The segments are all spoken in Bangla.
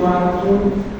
quatro.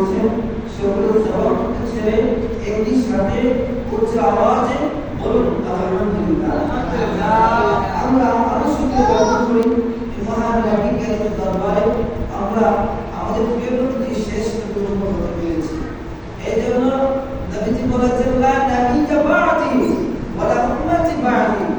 করছেন সেগুলো জবাব করতেছে একই সাথে উচ্চ আওয়াজে বলুন, আলহামদুলিল্লাহ। আমরা আরও শুনতে গ্রহণ করি মহান লাগিকের দরবারে আমরা আমাদের প্রিয় নবী শেষ পর্যন্ত হতে পেরেছি এই জন্য নবীজি বলেছেন, লা নাবিকা বাদি, ওয়ালা উম্মতি বাদি।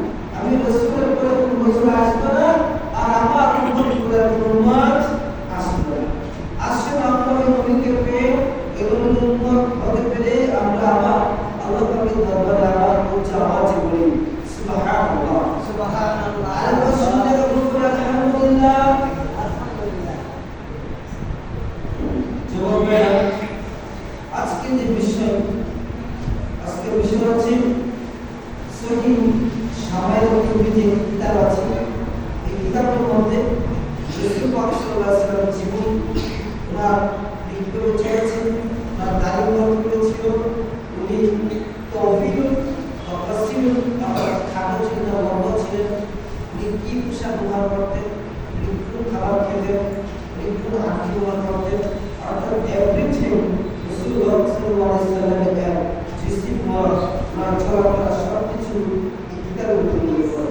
সব কিছু গীতার উপর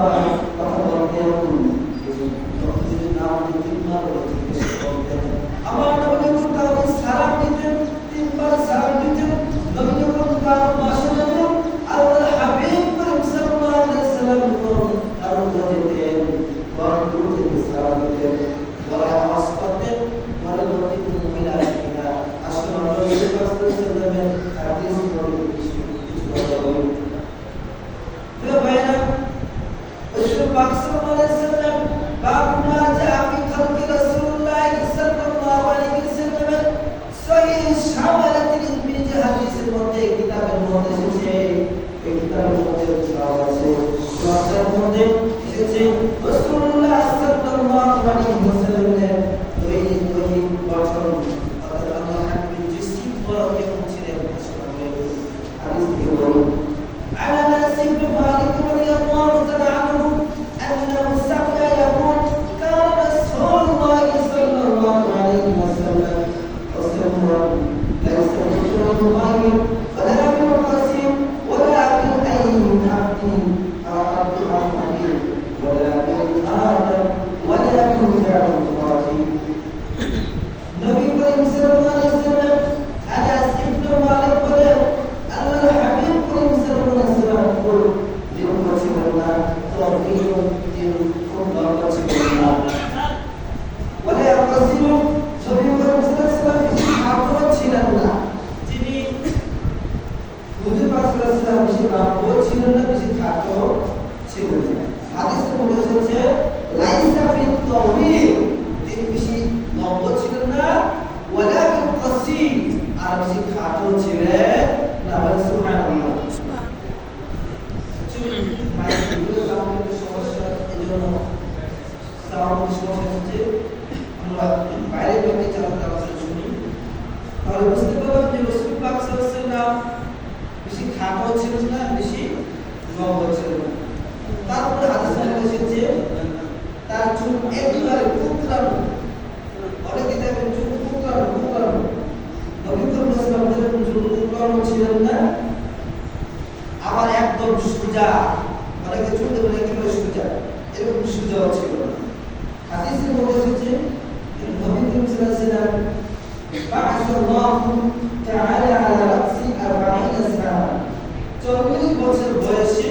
ছিল না বেশি থাকতো ছিল না হাদিসে মনে হচ্ছে লাইসা ফি তাওহীদ তিনি লম্বা ছিলেন না ওয়ালাকিন কাসীর আর বেশি খাটো ছিলেন না বলে সুবহানাল্লাহ বুঝতে পারলাম যে রসুল পাক সাল্লাল্লাহু আলাইহি ওয়াসাল্লাম বেশি খাটো ছিলেন না সম্ভব হচ্ছিল না তারপরে হাদিসে এসেছে তার চুল একেবারে কুকরানো অনেকে দেখেন চুল কুকরানো কুকরানো নবী করিম সাল্লাল্লাহু চুল কুকরানো আবার একদম সোজা। অনেকে চুল দেখেন একেবারে সোজা। এরকম সোজাও ছিল না। হাদিসে বলে এসেছে নবী করিম সাল্লাল্লাহু আলাইহি بعث الله تعالى على رأس أربعين বছর বয়সে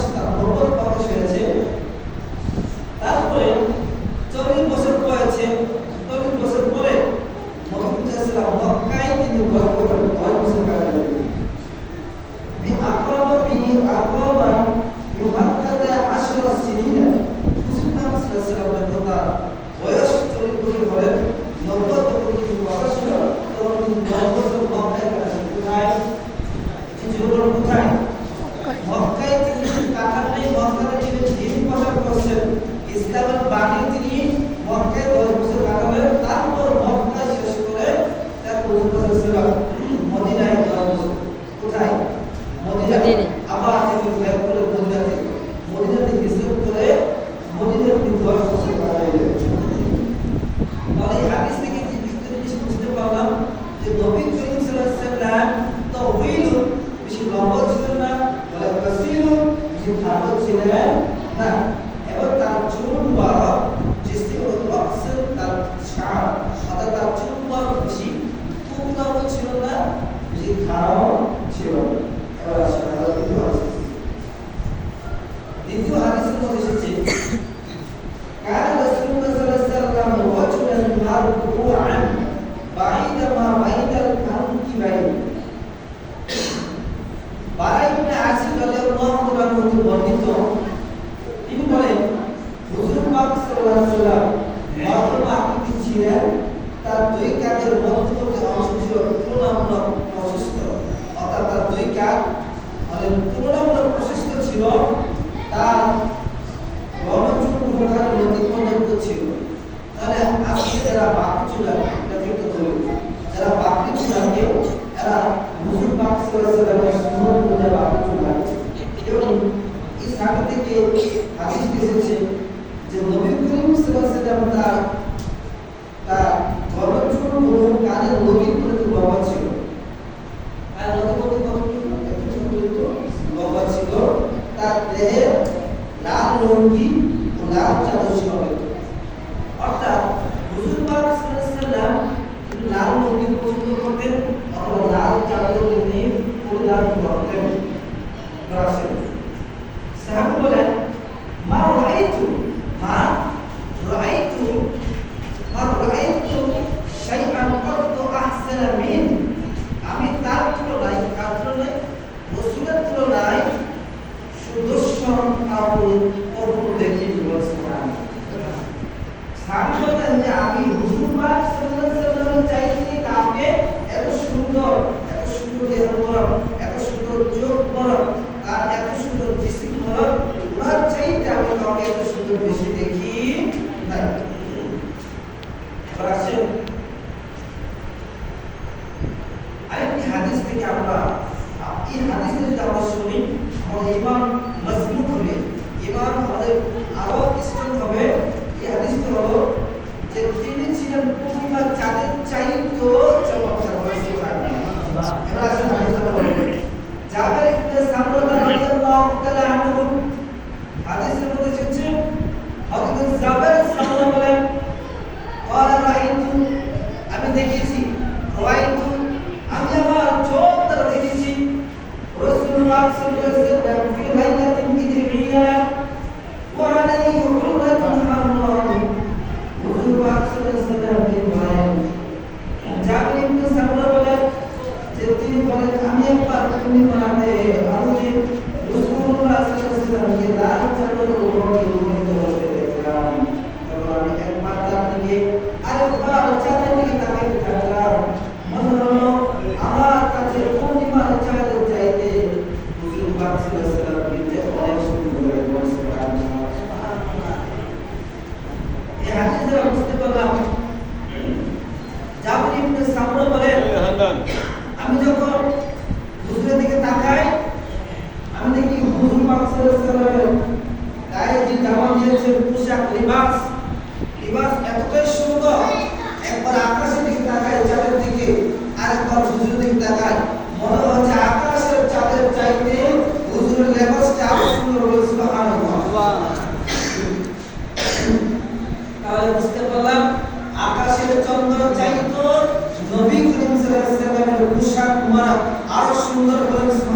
গভীর ছিল। আর আমাদের মধ্যে ছিল তার দেহে লাল রঙি ও লাল চাদর Gracias.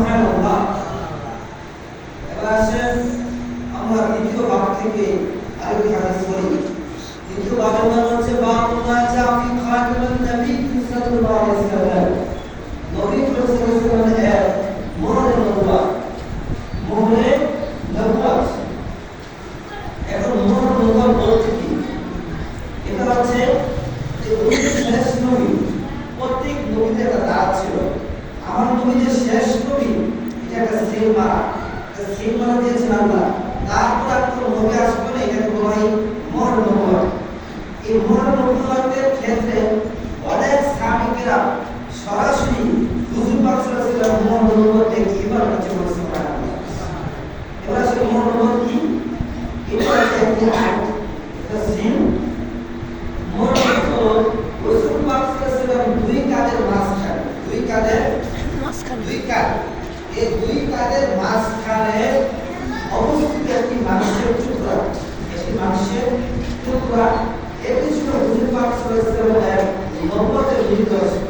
have Obrigado.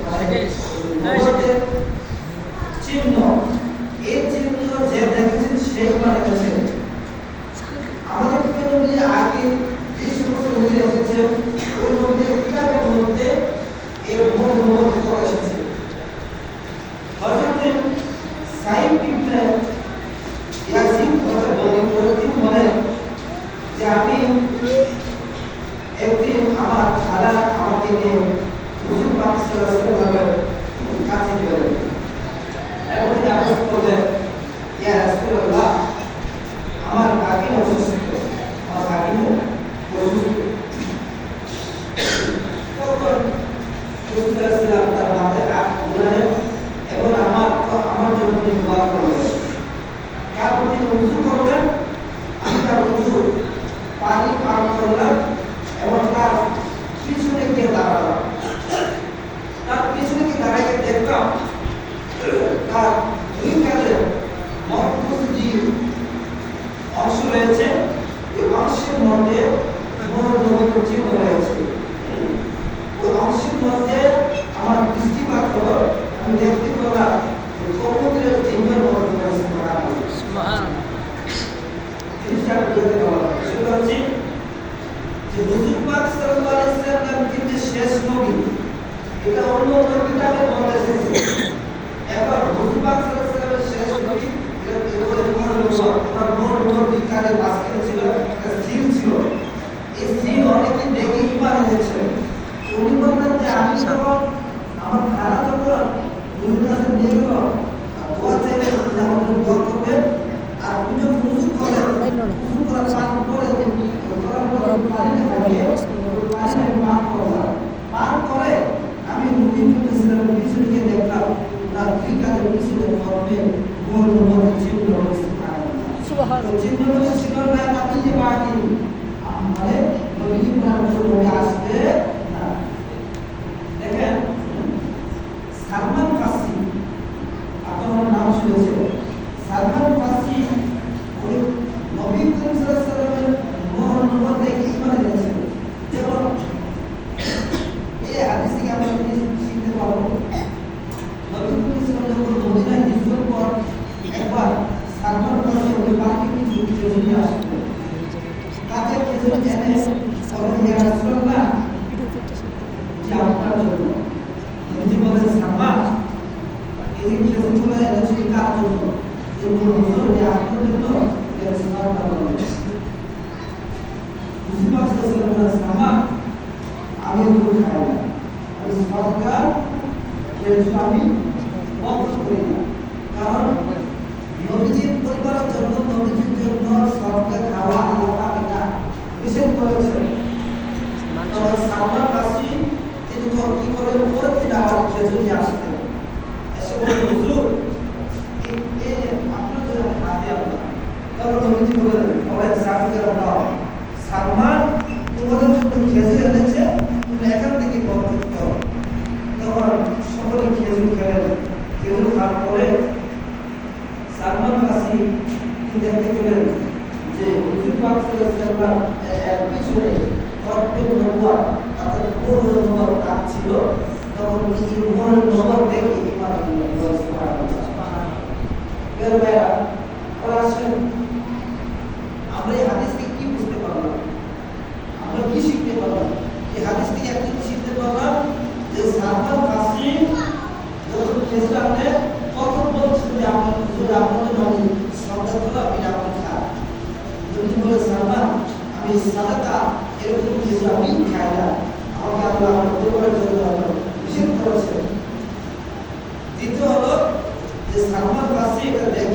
বংশ কারণ নবীজির পরিবারের জন্য নবীজির জন্য সবকে খাওয়া আল্লাহ এটা নিষেধ করেছেন তখন সালমান কাশি তিনি কি করেন পরদিন আবার খেজুরি আসতেন এসে বলে হুজুর তখন সকলে খেজুর খেলেন কেউ তারপরে সালমান কাসি দেখতে যে হুজুর পাক সাল্লাল্লাহু এর পিছনে ছিল? তখন এই দেখে ইমান আল্লাহ সুবহানাহু সাদাতা এরকম ইসলামী খায়দা আমাকে আল্লাহ কবুল করার জন্য নিষেধ করেছেন দ্বিতীয় হলো যে সালমান ফার্সি এটা দেখে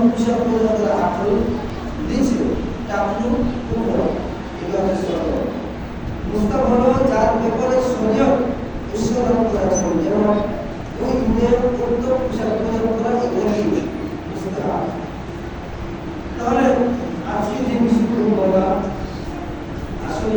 উনিশশো কুড়ি হাজার আঠারো দিয়েছিল টাকলু উপর এভাবে সরল মুস্তাব হল যার ব্যাপারে শরীয় ঈশ্বরের করা ছিল যেমন ওই ইন্দ্রিয় করত পোশাক পূজা করা এগুলি মুস্তাব তাহলে আজকে যে বিষয়গুলো বলা আসলে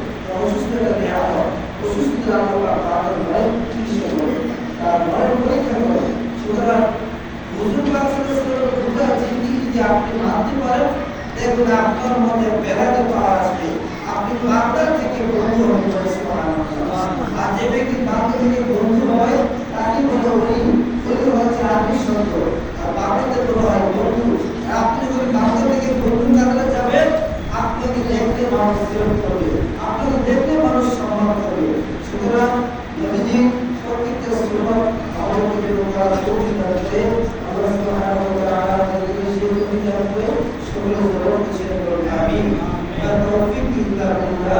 ভাবতে পারেন, দেখুন, আপনার মনে বেড়াতে পাওয়া আসবে। আপনি তো আপনার থেকে বন্ধু হতে আর যে ব্যক্তি বান্ধব থেকে বন্ধু হয় তাকে বলে উনি উনি হচ্ছে আপনি সত্য আর বাবাতে তো হয় বন্ধু। আপনি যদি বান্ধব থেকে বন্ধু থাকলে যাবেন, আপনাকে দেখতে মানুষ সেরকম করবে। আপনাকে দেখতে মানুষ সম্মান করবে। সুতরাং নদীজি প্রত্যেকটা সুলভ আমাদের করা চৌকি করতে হবে সেগুলো আমি তার তৌফিক চিন্তা তোমরা